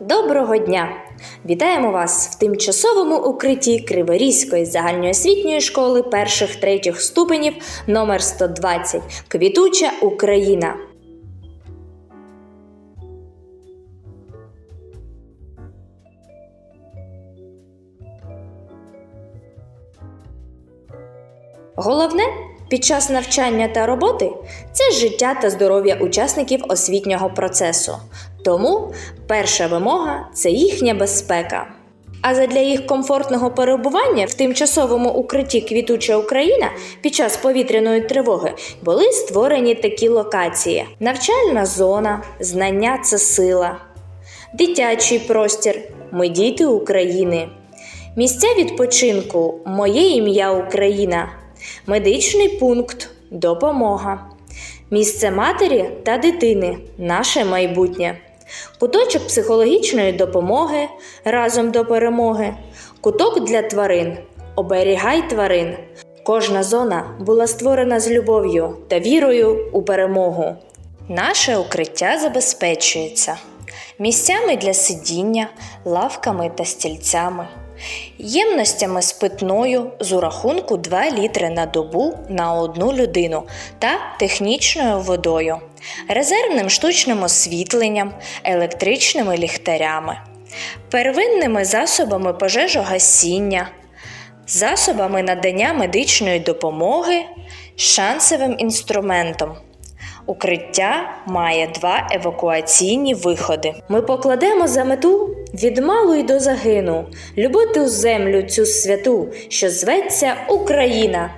Доброго дня! Вітаємо вас в тимчасовому укритті Криворізької загальноосвітньої школи перших третіх ступенів номер 120 Квітуча Україна. Головне під час навчання та роботи це життя та здоров'я учасників освітнього процесу. Тому перша вимога це їхня безпека. А задля їх комфортного перебування в тимчасовому укритті Квітуча Україна під час повітряної тривоги були створені такі локації: навчальна зона, знання це сила, дитячий простір, ми діти України, місця відпочинку, моє ім'я Україна, медичний пункт, допомога, місце матері та дитини, наше майбутнє, куточок психологічної допомоги разом до перемоги, куток для тварин, оберігай тварин. Кожна зона була створена з любов'ю та вірою у перемогу. Наше укриття забезпечується місцями для сидіння, лавками та стільцями, ємностями з питною з урахунку 2 літри на добу на одну людину та технічною водою, резервним штучним освітленням, електричними ліхтарями, первинними засобами пожежогасіння, засобами надання медичної допомоги, шансовим інструментом. Укриття має два евакуаційні виходи. Ми покладемо за мету від малу й до загину любити землю цю святу, що зветься Україна.